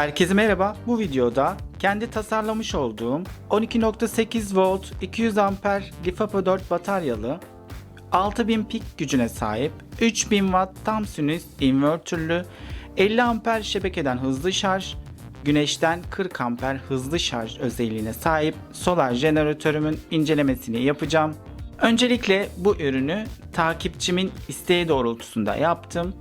Herkese merhaba. Bu videoda kendi tasarlamış olduğum 12.8 volt 200 amper LiFePO 4 bataryalı 6000 pik gücüne sahip 3000 watt tam sinüs invertörlü 50 amper şebekeden hızlı şarj güneşten 40 amper hızlı şarj özelliğine sahip solar jeneratörümün incelemesini yapacağım. Öncelikle bu ürünü takipçimin isteği doğrultusunda yaptım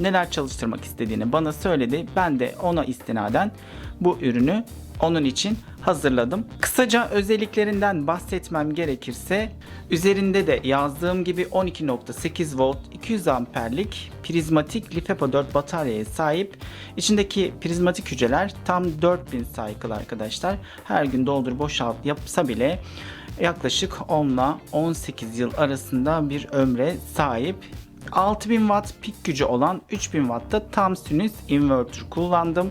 neler çalıştırmak istediğini bana söyledi. Ben de ona istinaden bu ürünü onun için hazırladım. Kısaca özelliklerinden bahsetmem gerekirse üzerinde de yazdığım gibi 12.8 volt 200 amperlik prizmatik LiFePO 4 bataryaya sahip. İçindeki prizmatik hücreler tam 4000 cycle arkadaşlar. Her gün doldur boşalt yapsa bile yaklaşık 10 ile 18 yıl arasında bir ömre sahip 6000 watt pik gücü olan 3000 wattta tam sinüs inverter kullandım.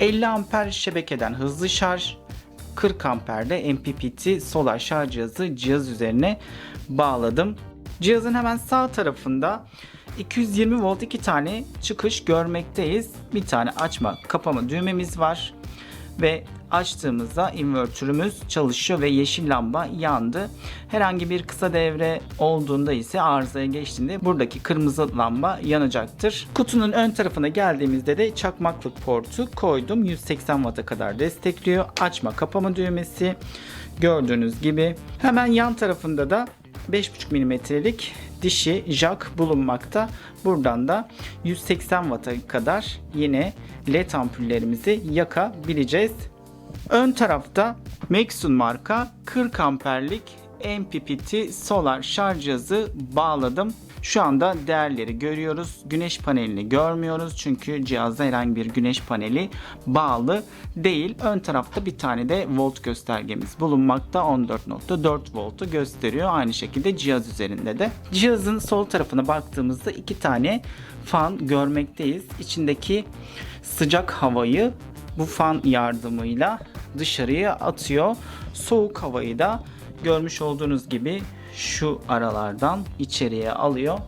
50 amper şebekeden hızlı şarj, 40 amperde MPPT solar şarj cihazı cihaz üzerine bağladım. Cihazın hemen sağ tarafında 220 volt iki tane çıkış görmekteyiz. Bir tane açma kapama düğmemiz var ve açtığımızda invertörümüz çalışıyor ve yeşil lamba yandı. Herhangi bir kısa devre olduğunda ise arızaya geçtiğinde buradaki kırmızı lamba yanacaktır. Kutunun ön tarafına geldiğimizde de çakmaklık portu koydum. 180 Watt'a kadar destekliyor. Açma kapama düğmesi gördüğünüz gibi. Hemen yan tarafında da 5,5 mm'lik dişi jack bulunmakta. Buradan da 180 Watt'a kadar yine led ampullerimizi yakabileceğiz. Ön tarafta Maxun marka 40 amperlik MPPT solar şarj cihazı bağladım. Şu anda değerleri görüyoruz. Güneş panelini görmüyoruz çünkü cihazda herhangi bir güneş paneli bağlı değil. Ön tarafta bir tane de volt göstergemiz bulunmakta. 14.4 voltu gösteriyor. Aynı şekilde cihaz üzerinde de. Cihazın sol tarafına baktığımızda iki tane fan görmekteyiz. İçindeki sıcak havayı bu fan yardımıyla dışarıya atıyor. Soğuk havayı da görmüş olduğunuz gibi şu aralardan içeriye alıyor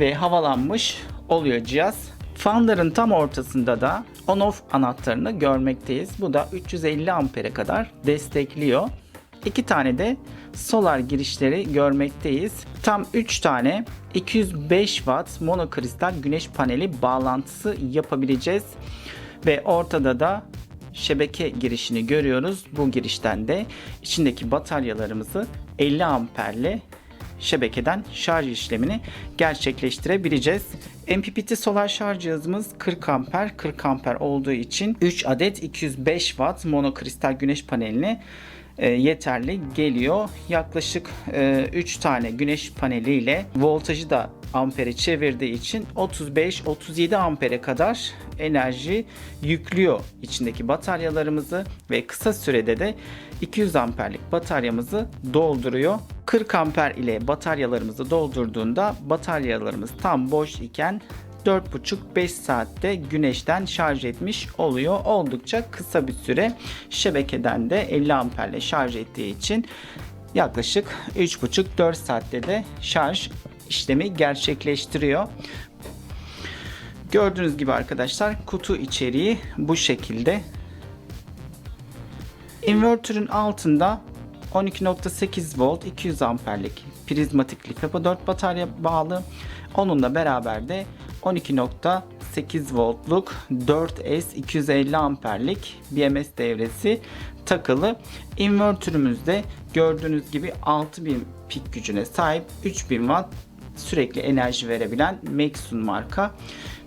ve havalanmış oluyor cihaz. Fanların tam ortasında da on off anahtarını görmekteyiz. Bu da 350 ampere kadar destekliyor. İki tane de solar girişleri görmekteyiz. Tam 3 tane 205 watt monokristal güneş paneli bağlantısı yapabileceğiz. Ve ortada da şebeke girişini görüyoruz. Bu girişten de içindeki bataryalarımızı 50 amperle şebekeden şarj işlemini gerçekleştirebileceğiz. MPPT solar şarj cihazımız 40 amper 40 amper olduğu için 3 adet 205 watt monokristal güneş paneline e, yeterli geliyor. Yaklaşık e, 3 tane güneş paneliyle voltajı da ampere çevirdiği için 35-37 ampere kadar enerji yüklüyor içindeki bataryalarımızı ve kısa sürede de 200 amperlik bataryamızı dolduruyor. 40 amper ile bataryalarımızı doldurduğunda bataryalarımız tam boş iken 4,5-5 saatte güneşten şarj etmiş oluyor. Oldukça kısa bir süre şebekeden de 50 amperle şarj ettiği için yaklaşık 3,5-4 saatte de şarj işlemi gerçekleştiriyor. Gördüğünüz gibi arkadaşlar kutu içeriği bu şekilde. Inverter'ın altında 12.8 volt 200 amperlik prizmatik LiFePO 4 batarya bağlı. Onunla beraber de 12.8 voltluk 4S 250 amperlik BMS devresi takılı. Invertörümüzde gördüğünüz gibi 6000 pik gücüne sahip 3000 watt sürekli enerji verebilen Maxun marka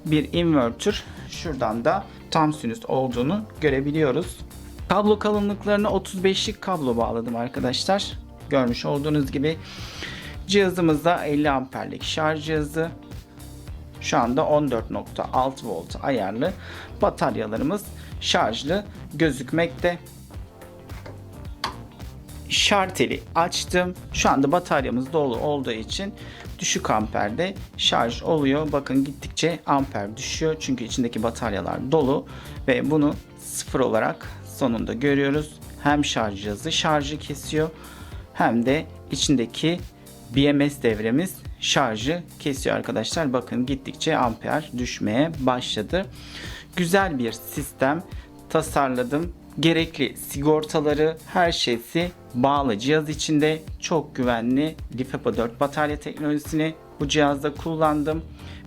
bir invertör. Şuradan da tam sinüs olduğunu görebiliyoruz. Kablo kalınlıklarına 35'lik kablo bağladım arkadaşlar. Görmüş olduğunuz gibi cihazımızda 50 amperlik şarj cihazı. Şu anda 14.6 volt ayarlı bataryalarımız şarjlı gözükmekte. Şarteli açtım. Şu anda bataryamız dolu olduğu için düşük amperde şarj oluyor. Bakın gittikçe amper düşüyor. Çünkü içindeki bataryalar dolu ve bunu sıfır olarak sonunda görüyoruz. Hem şarj cihazı şarjı kesiyor hem de içindeki BMS devremiz şarjı kesiyor arkadaşlar. Bakın gittikçe amper düşmeye başladı. güzel bir sistem tasarladım. Gerekli sigortaları, her şeysi bağlı cihaz içinde çok güvenli LiFePO 4 batarya teknolojisini bu cihazda kullandım.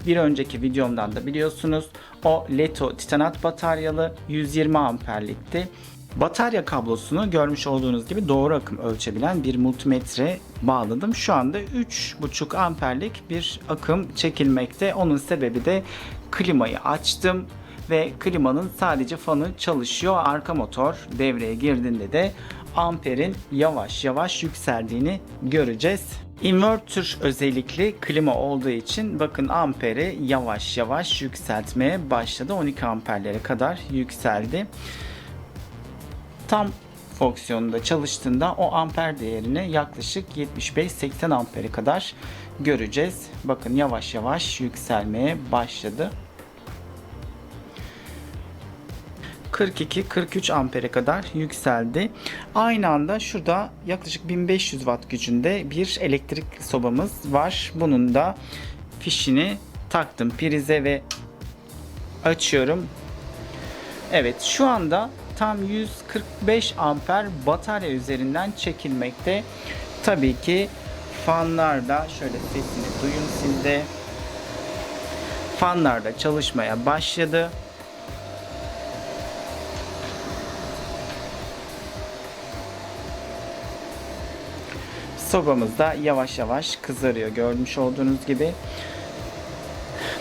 Bir önceki videomdan da biliyorsunuz o Leto titanat bataryalı 120 amperlikti. Batarya kablosunu görmüş olduğunuz gibi doğru akım ölçebilen bir multimetre bağladım. Şu anda 3,5 amperlik bir akım çekilmekte. Onun sebebi de klimayı açtım ve klimanın sadece fanı çalışıyor. Arka motor devreye girdiğinde de amperin yavaş yavaş yükseldiğini göreceğiz. Inverter özellikli klima olduğu için bakın amperi yavaş yavaş yükseltmeye başladı. 12 amperlere kadar yükseldi. Tam fonksiyonunda çalıştığında o amper değerini yaklaşık 75-80 ampere kadar göreceğiz. Bakın yavaş yavaş yükselmeye başladı. 42-43 ampere kadar yükseldi. Aynı anda şurada yaklaşık 1500 watt gücünde bir elektrik sobamız var. Bunun da fişini taktım prize ve açıyorum. Evet şu anda tam 145 amper batarya üzerinden çekilmekte. Tabii ki fanlar da şöyle sesini duyun siz de. Fanlar da çalışmaya başladı. Sobamız da yavaş yavaş kızarıyor görmüş olduğunuz gibi.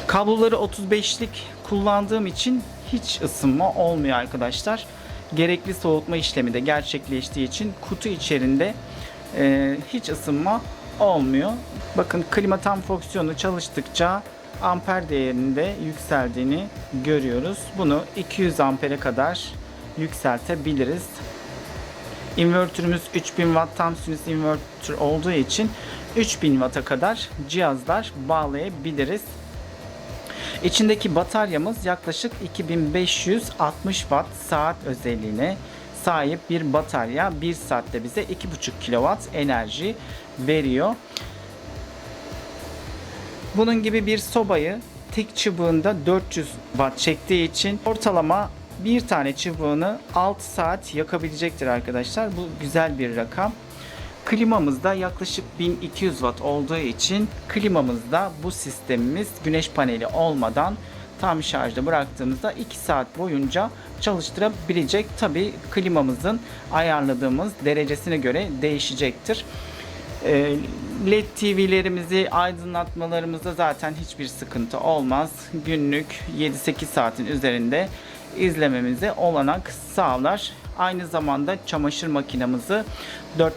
Kabloları 35'lik kullandığım için hiç ısınma olmuyor arkadaşlar. Gerekli soğutma işlemi de gerçekleştiği için kutu içerisinde e, hiç ısınma olmuyor. Bakın klima tam fonksiyonu çalıştıkça amper değerinde yükseldiğini görüyoruz. Bunu 200 ampere kadar yükseltebiliriz. Inverter'ümüz 3000 watt tam sinüs inverter olduğu için 3000 watt'a kadar cihazlar bağlayabiliriz. İçindeki bataryamız yaklaşık 2560 watt saat özelliğine sahip bir batarya. 1 saatte bize 2,5 kW enerji veriyor. Bunun gibi bir sobayı tek çubuğunda 400 watt çektiği için ortalama bir tane çubuğunu 6 saat yakabilecektir arkadaşlar. Bu güzel bir rakam. Klimamızda yaklaşık 1200 watt olduğu için klimamızda bu sistemimiz güneş paneli olmadan tam şarjda bıraktığımızda 2 saat boyunca çalıştırabilecek. Tabi klimamızın ayarladığımız derecesine göre değişecektir. Ee, LED TV'lerimizi aydınlatmalarımızda zaten hiçbir sıkıntı olmaz. Günlük 7-8 saatin üzerinde izlememize olanak sağlar. Aynı zamanda çamaşır makinamızı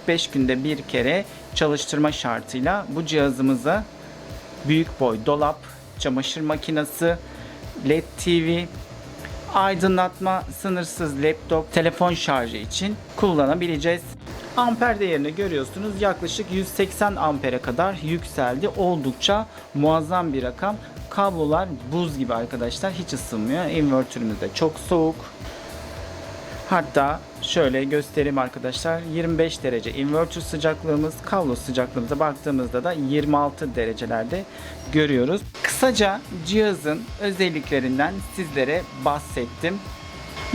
4-5 günde bir kere çalıştırma şartıyla bu cihazımıza büyük boy dolap, çamaşır makinesi, LED TV, aydınlatma, sınırsız laptop, telefon şarjı için kullanabileceğiz. Amper değerini görüyorsunuz yaklaşık 180 ampere kadar yükseldi. Oldukça muazzam bir rakam. Kablolar buz gibi arkadaşlar hiç ısınmıyor. Inverter'ımız da çok soğuk. Hatta şöyle göstereyim arkadaşlar. 25 derece inverter sıcaklığımız, kablo sıcaklığımıza baktığımızda da 26 derecelerde görüyoruz. Kısaca cihazın özelliklerinden sizlere bahsettim.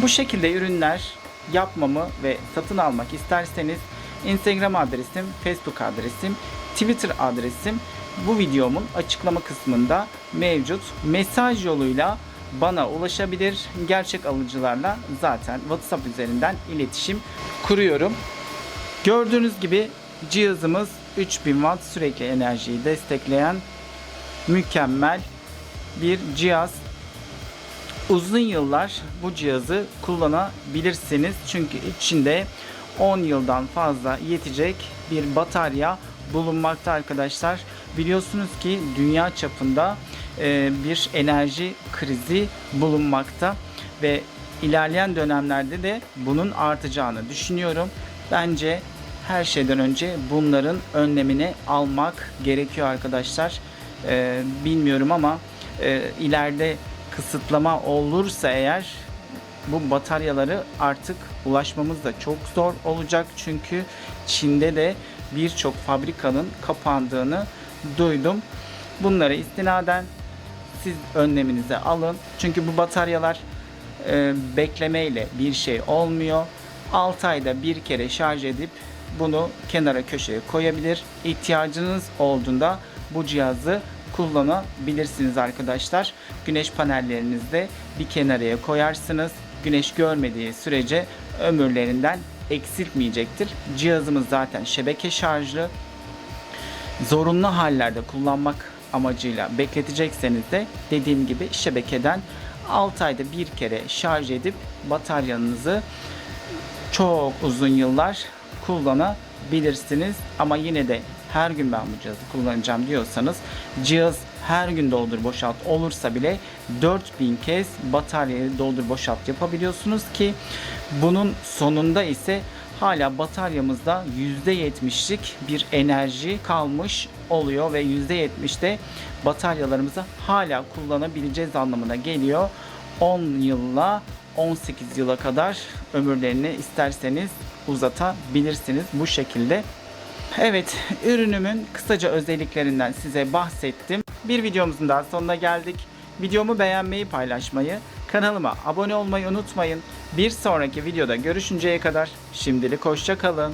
Bu şekilde ürünler yapmamı ve satın almak isterseniz Instagram adresim, Facebook adresim, Twitter adresim bu videomun açıklama kısmında mevcut. Mesaj yoluyla bana ulaşabilir. Gerçek alıcılarla zaten WhatsApp üzerinden iletişim kuruyorum. Gördüğünüz gibi cihazımız 3000 watt sürekli enerjiyi destekleyen mükemmel bir cihaz. Uzun yıllar bu cihazı kullanabilirsiniz. Çünkü içinde 10 yıldan fazla yetecek bir batarya bulunmakta arkadaşlar. Biliyorsunuz ki dünya çapında e, bir enerji krizi bulunmakta ve ilerleyen dönemlerde de bunun artacağını düşünüyorum. Bence her şeyden önce bunların önlemini almak gerekiyor arkadaşlar. E, bilmiyorum ama e, ileride kısıtlama olursa eğer bu bataryaları artık ulaşmamız da çok zor olacak. Çünkü Çin'de de birçok fabrikanın kapandığını duydum. Bunlara istinaden siz önleminizi alın. Çünkü bu bataryalar e, beklemeyle bir şey olmuyor. 6 ayda bir kere şarj edip bunu kenara köşeye koyabilir. İhtiyacınız olduğunda bu cihazı kullanabilirsiniz arkadaşlar. Güneş panellerinizi de bir kenaraya koyarsınız. Güneş görmediği sürece ömürlerinden eksiltmeyecektir. Cihazımız zaten şebeke şarjlı. Zorunlu hallerde kullanmak amacıyla bekletecekseniz de dediğim gibi şebekeden 6 ayda bir kere şarj edip bataryanızı çok uzun yıllar kullanabilirsiniz. Ama yine de her gün ben bu cihazı kullanacağım diyorsanız cihaz her gün doldur boşalt olursa bile 4000 kez bataryayı doldur boşalt yapabiliyorsunuz ki bunun sonunda ise hala bataryamızda %70'lik bir enerji kalmış oluyor ve %70'de bataryalarımızı hala kullanabileceğiz anlamına geliyor. 10 yılla 18 yıla kadar ömürlerini isterseniz uzatabilirsiniz bu şekilde. Evet, ürünümün kısaca özelliklerinden size bahsettim. Bir videomuzun daha sonuna geldik. Videomu beğenmeyi, paylaşmayı, kanalıma abone olmayı unutmayın. Bir sonraki videoda görüşünceye kadar şimdilik hoşça kalın.